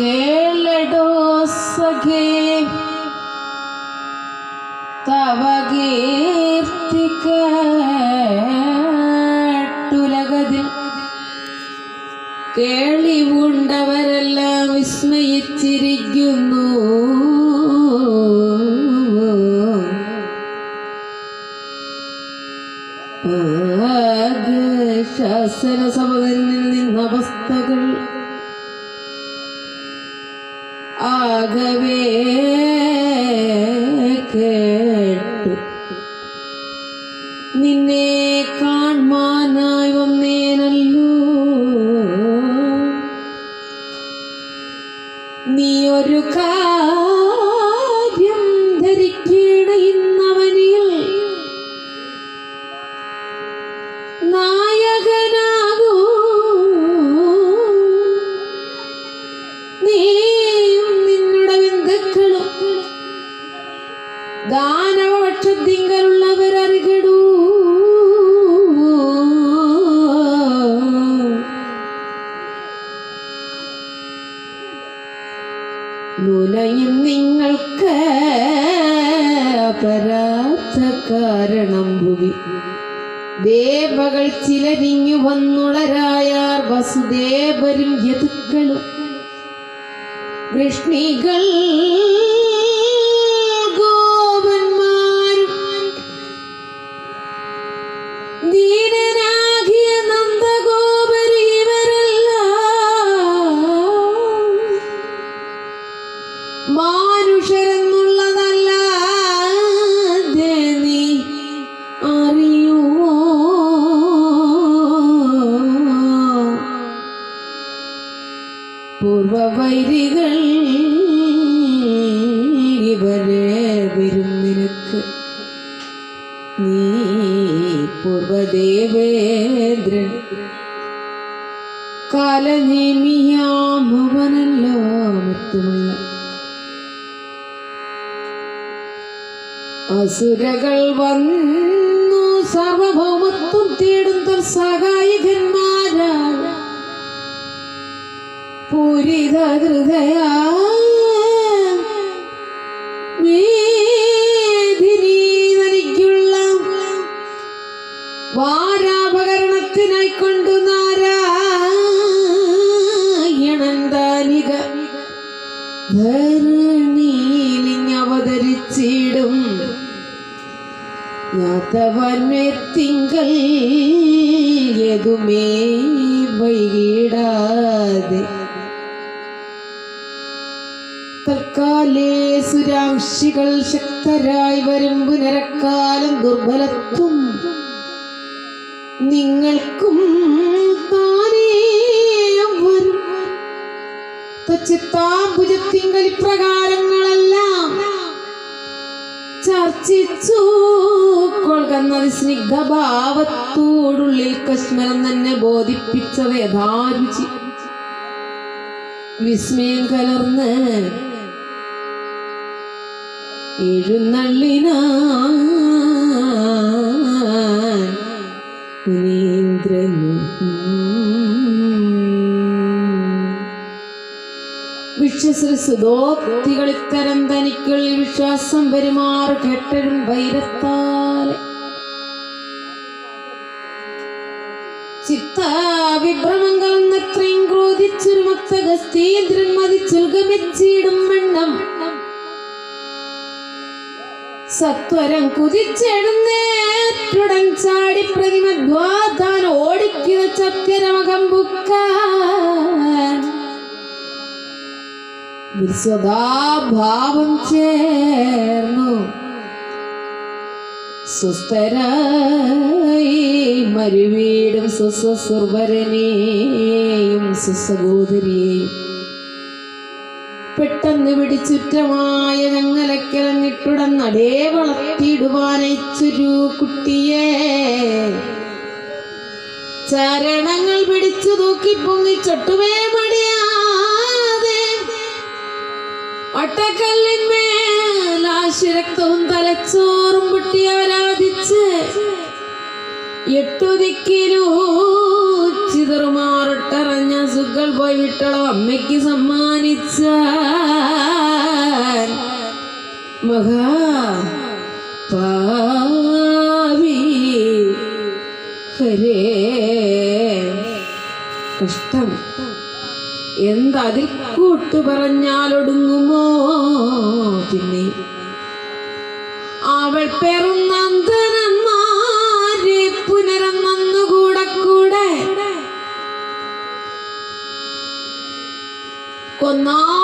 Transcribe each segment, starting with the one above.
കേളടോ സഖേ. തവ കീർത്തി കേട്ടുലകതിൽ കേളിവുണ്ടവരെല്ലാം വിസ്മയിച്ചിരിക്കുന്നു. ശാസന സമതന്നിൽ നിന്നവസ്ഥകൾ ആകവേ കേട്ടു. നിന്നെ പരാത്ത കാരണം ഭുവി. ദേവകൾ ചിലരിഞ്ഞു വന്നുളരായാർ വസുദേവരും യതുക്കളും. വൃഷ്ണികൾ ഇവരെ വരും നിനക്ക്. നീ പൂർവദേവേന്ദ്രൻ. കാലനേമിയാമവനല്ലോ മറ്റുമുള്ള. അസുരകൾ വന്നു സർവഭൗമത്വം തേടും തർ സഹായകന്മാരാൽ പൂരിത ഹൃദയ ധരണിയിലിങ്ങവതരിച്ചിടും ഞാത്തവന്മേത്തിങ്കൽ യതുമേ വൈകിടാതെ. തൽക്കാലേ സുരാംശികൾ ശക്തരായി വരും പുനരക്കാലം ദുർബലത്വം. നിങ്ങൾക്കും ചിത്താംബുജത്തിങ്കൽ ഇപ്രകാരങ്ങളെല്ലാം ചർച്ചിച്ചു. കൊള്ളുന്നത് സ്നിഗ്ധഭാവത്തോടുള്ളിൽ കശ്മരം തന്നെ ബോധിപ്പിച്ചത് യഥാരുചി. വിസ്മയം കലർന്ന് എഴുന്നള്ളിന ഇത്തരം തനിക്കുള്ളിൽ വിശ്വാസം വരുമാർ കെട്ടരും വൈരത്താൽ ചിത്താവിഭ്രമം കലന്നത്രയും ക്രോധിച്ചൊരു മത്തഗസ്തീന്ദ്രൻ മതിച്ചുൽഗമിച്ചിടും വണ്ണം. സത്വരം കുതിച്ചെഴുന്നേറ്റുടൻ ചാടി പ്രതിമദ്വാതാൻ ഓടിക്കുന്ന ചത്യരമകം ബുക്കാൻ വിശ്വതാഭാവം ചേർന്നു. സുസ്ഥരായി മരുവീടും സുസ്വസുർവരനെയും സുസഹോദരിയെയും പെട്ടെന്ന് പിടിച്ചുറ്റമായ ഞങ്ങലക്കിറങ്ങിട്ടുടന്നടേ വളർത്തിയിടുവാനയച്ചൊരു കുട്ടിയെ. ചരണങ്ങൾ പിടിച്ചു തൂക്കി പൊങ്ങി ചൊട്ടുവേ ഒട്ടക്കല്ലിന്മേൽ ആശിരക്തവും തലച്ചോറും പൊട്ടി ആരാധിച്ച് എട്ടു ദിക്കിലൂ ചിതറുമാറിട്ടറഞ്ഞ സുകൾ പോയി വിട്ടളം അമ്മയ്ക്ക് സമ്മാനിച്ച മഹാ പാവി ഹരേ. കഷ്ടം. എന്തതിൽ കൂട്ടു പറഞ്ഞാലൊടുങ്ങുമോ പിന്നെ? അവൾ പെറുന്നന്ദനന്മാരെ പുനരന്നൂടെ കൂടെ? കൊന്നാനെന്നതേ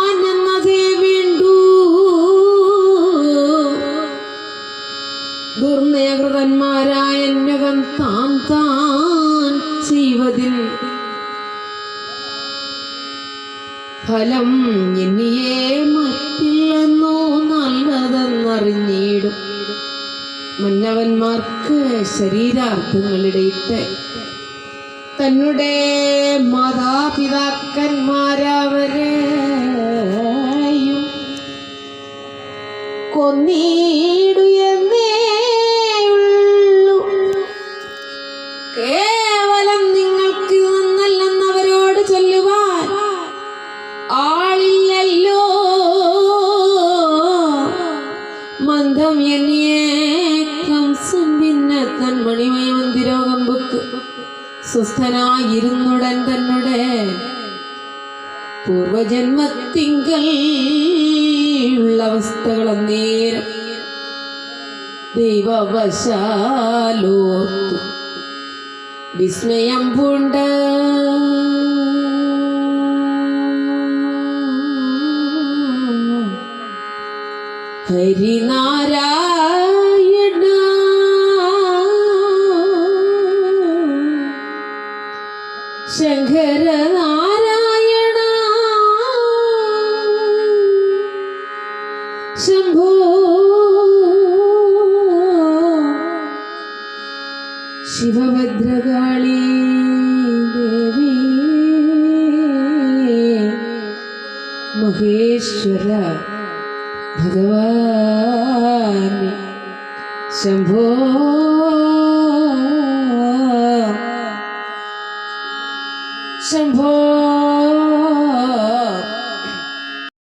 ഫലം എന്നിയെ മറ്റില്ലെന്നോ നല്ലതെന്നറിഞ്ഞിടും. മുന്നവന്മാർക്ക് ശരീരാർത്ഥങ്ങളിടയിട്ട് തന്നുടെ മാതാപിതാക്കന്മാരവരെയും കൊന്നീടു മന്ദം എന്നിയെ കംസൻ പിന്നെ തൻ മണിമയ മന്ദിരോഗം ബുക്ക് സ്വസ്ഥനായിരുന്നുടൻ തന്നെ പൂർവജന്മത്തിങ്കൽ ഉള്ള അവസ്ഥകൾ അന്നേരം ദൈവവശാലോർത്തു വിസ്മയം പൂണ്ട് ഹരിനാരായണ. ശങ്കരനാരായണ. ശംഭോ. ശിവഭദ്രകാളി ദേവി. മഹേശ്വര. ഭഗവാൻ ശംഭോ. ശംഭോ.